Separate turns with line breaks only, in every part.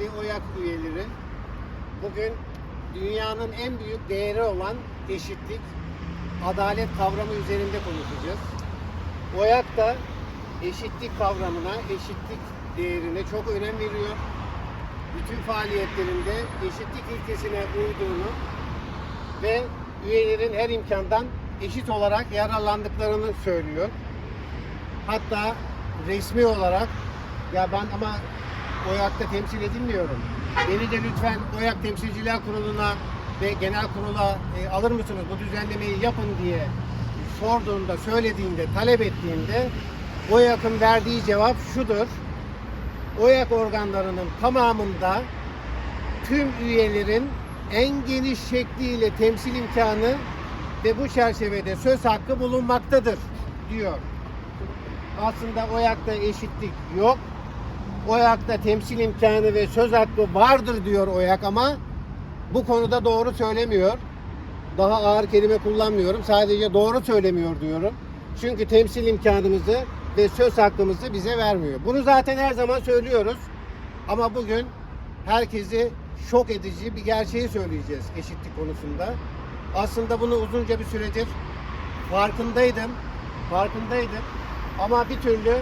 değerli OYAK üyeleri, bugün dünyanın en büyük değeri olan eşitlik, adalet kavramı üzerinde konuşacağız. OYAK da eşitlik kavramına, eşitlik değerine çok önem veriyor. Bütün faaliyetlerinde eşitlik ilkesine uyduğunu ve üyelerin her imkandan eşit olarak yararlandıklarını söylüyor. Hatta resmi olarak ya ben ama OYAK'ta temsil edilmiyorum. Beni de lütfen OYAK Temsilciler Kurulu'na ve genel kurula e, alır mısınız bu düzenlemeyi yapın diye sorduğunda, söylediğinde, talep ettiğinde OYAK'ın verdiği cevap şudur. OYAK organlarının tamamında tüm üyelerin en geniş şekliyle temsil imkanı ve bu çerçevede söz hakkı bulunmaktadır diyor. Aslında OYAK'ta eşitlik yok. OYAK'ta temsil imkanı ve söz hakkı vardır diyor OYAK ama bu konuda doğru söylemiyor. Daha ağır kelime kullanmıyorum. Sadece doğru söylemiyor diyorum. Çünkü temsil imkanımızı ve söz hakkımızı bize vermiyor. Bunu zaten her zaman söylüyoruz. Ama bugün herkesi şok edici bir gerçeği söyleyeceğiz eşitlik konusunda. Aslında bunu uzunca bir süredir farkındaydım. Farkındaydım. Ama bir türlü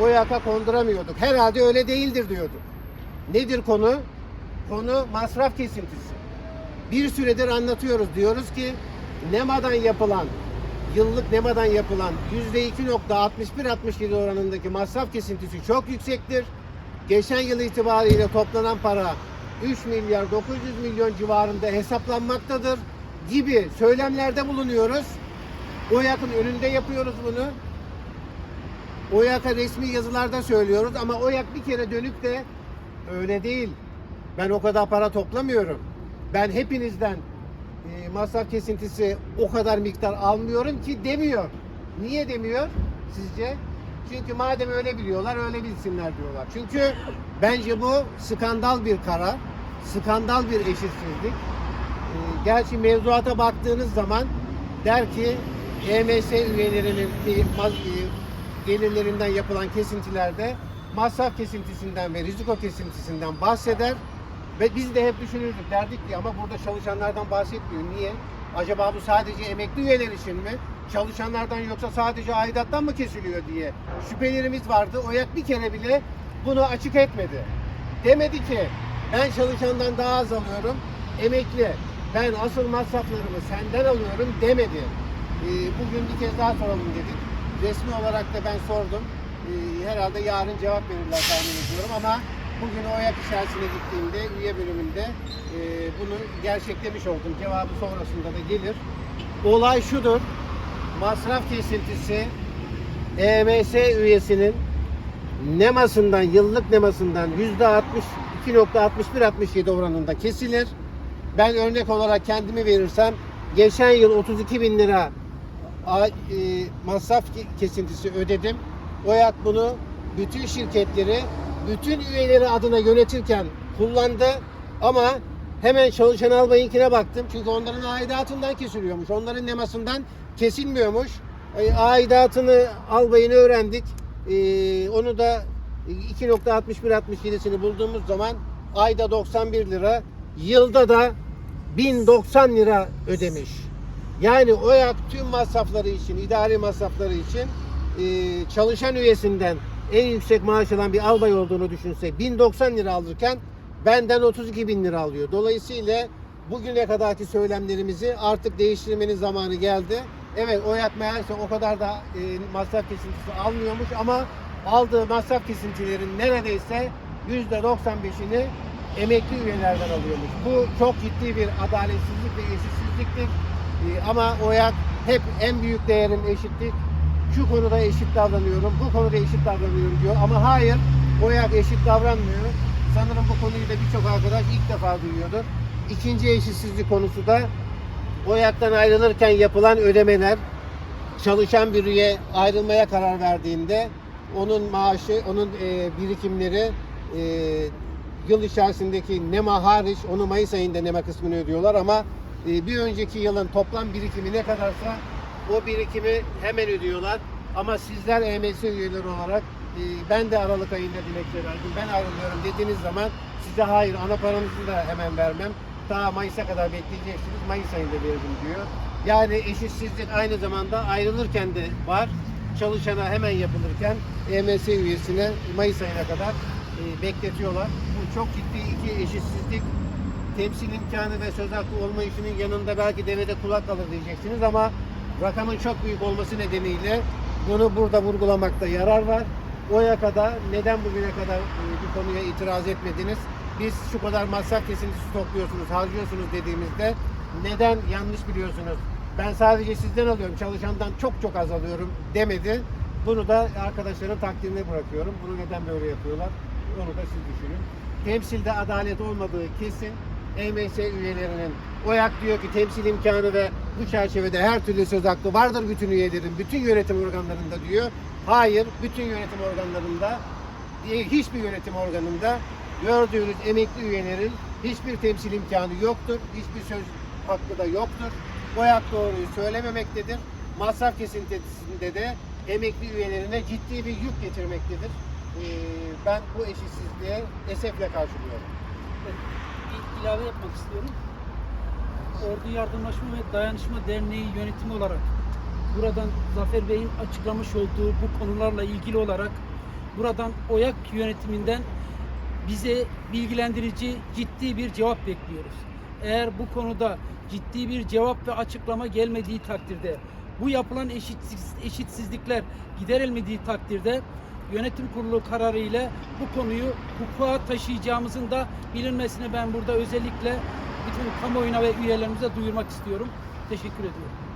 o yaka konduramıyorduk. Herhalde öyle değildir diyorduk. Nedir konu? Konu masraf kesintisi. Bir süredir anlatıyoruz. Diyoruz ki NEMA'dan yapılan yıllık NEMA'dan yapılan %2.61-67 oranındaki masraf kesintisi çok yüksektir. Geçen yıl itibariyle toplanan para 3 milyar 900 milyon civarında hesaplanmaktadır gibi söylemlerde bulunuyoruz. OYAK'ın önünde yapıyoruz bunu. OYAK'a resmi yazılarda söylüyoruz ama OYAK bir kere dönüp de öyle değil. Ben o kadar para toplamıyorum. Ben hepinizden e, masraf kesintisi o kadar miktar almıyorum ki demiyor. Niye demiyor sizce? Çünkü madem öyle biliyorlar öyle bilsinler diyorlar. Çünkü bence bu skandal bir karar. Skandal bir eşitsizlik. E, gerçi mevzuata baktığınız zaman der ki EMS üyelerinin e, gelirlerinden yapılan kesintilerde masraf kesintisinden ve riziko kesintisinden bahseder. Ve biz de hep düşünürdük derdik ki ama burada çalışanlardan bahsetmiyor. Niye? Acaba bu sadece emekli üyeler için mi? Çalışanlardan yoksa sadece aidattan mı kesiliyor diye şüphelerimiz vardı. OYAK bir kere bile bunu açık etmedi. Demedi ki ben çalışandan daha az alıyorum. Emekli ben asıl masraflarımı senden alıyorum demedi. Ee, bugün bir kez daha soralım dedik. Resmi olarak da ben sordum. Ee, herhalde yarın cevap verirler tahmin ediyorum ama bugün OYAK içerisine gittiğimde üye bölümünde e, bunu gerçeklemiş oldum. Cevabı sonrasında da gelir. Olay şudur. Masraf kesintisi EMS üyesinin nemasından, yıllık nemasından yüzde 62.61-67 oranında kesilir. Ben örnek olarak kendimi verirsem geçen yıl 32 bin lira e, masraf ke- kesintisi ödedim. OYAK bunu bütün şirketleri, bütün üyeleri adına yönetirken kullandı ama hemen çalışan albayınkine baktım. Çünkü onların aidatından kesiliyormuş. Onların nemasından kesilmiyormuş. E, aidatını albayını öğrendik. E, onu da 2.61-67'sini bulduğumuz zaman ayda 91 lira, yılda da 1090 lira ödemiş. Yani OYAK tüm masrafları için, idari masrafları için e, çalışan üyesinden en yüksek maaş alan bir albay olduğunu düşünsek 1090 lira alırken benden 32 bin lira alıyor. Dolayısıyla bugüne kadarki söylemlerimizi artık değiştirmenin zamanı geldi. Evet OYAK meğerse o kadar da e, masraf kesintisi almıyormuş ama aldığı masraf kesintilerin neredeyse %95'ini emekli üyelerden alıyormuş. Bu çok ciddi bir adaletsizlik ve eşitsizliktir. Ee, ama OYAK hep en büyük değerim eşitlik. Şu konuda eşit davranıyorum, bu konuda eşit davranıyorum diyor. Ama hayır, OYAK eşit davranmıyor. Sanırım bu konuyu da birçok arkadaş ilk defa duyuyordur. İkinci eşitsizlik konusu da OYAK'tan ayrılırken yapılan ödemeler. Çalışan bir üye ayrılmaya karar verdiğinde onun maaşı, onun e, birikimleri e, yıl içerisindeki NEMA hariç onu Mayıs ayında NEMA kısmını ödüyorlar ama e, bir önceki yılın toplam birikimi ne kadarsa o birikimi hemen ödüyorlar. Ama sizler EMS üyeleri olarak e, ben de Aralık ayında dilekçe verdim, ben ayrılıyorum dediğiniz zaman Size hayır ana paranızı da hemen vermem. Daha Mayıs'a kadar bekleyeceksiniz. Mayıs ayında veririm diyor. Yani eşitsizlik aynı zamanda ayrılırken de var. Çalışana hemen yapılırken EMS üyesine Mayıs ayına kadar e, bekletiyorlar. Bu çok ciddi iki eşitsizlik. Temsil imkanı ve söz hakkı olmayışının yanında belki devede kulak alır diyeceksiniz ama rakamın çok büyük olması nedeniyle bunu burada vurgulamakta yarar var. Oya kadar neden bugüne kadar e, bu konuya itiraz etmediniz? Biz şu kadar masraf kesintisi topluyorsunuz, harcıyorsunuz dediğimizde neden yanlış biliyorsunuz? Ben sadece sizden alıyorum, çalışandan çok çok az alıyorum demedi. Bunu da arkadaşların takdirine bırakıyorum. Bunu neden böyle yapıyorlar? Onu da siz düşünün. Temsilde adalet olmadığı kesin. EMS üyelerinin OYAK diyor ki temsil imkanı ve bu çerçevede her türlü söz hakkı vardır bütün üyelerin, bütün yönetim organlarında diyor. Hayır, bütün yönetim organlarında, değil, hiçbir yönetim organında gördüğünüz emekli üyelerin hiçbir temsil imkanı yoktur, hiçbir söz hakkı da yoktur. OYAK doğruyu söylememektedir. Masraf kesintisinde de emekli üyelerine ciddi bir yük getirmektedir. Ee, ben bu eşitsizliğe esefle karşılıyorum.
Bir ilave yapmak istiyorum. Ordu Yardımlaşma ve Dayanışma Derneği yönetimi olarak buradan Zafer Bey'in açıklamış olduğu bu konularla ilgili olarak buradan OYAK yönetiminden bize bilgilendirici ciddi bir cevap bekliyoruz. Eğer bu konuda ciddi bir cevap ve açıklama gelmediği takdirde bu yapılan eşitsiz, eşitsizlikler giderilmediği takdirde yönetim kurulu kararı ile bu konuyu hukuka taşıyacağımızın da bilinmesini ben burada özellikle bütün kamuoyuna ve üyelerimize duyurmak istiyorum. Teşekkür ediyorum.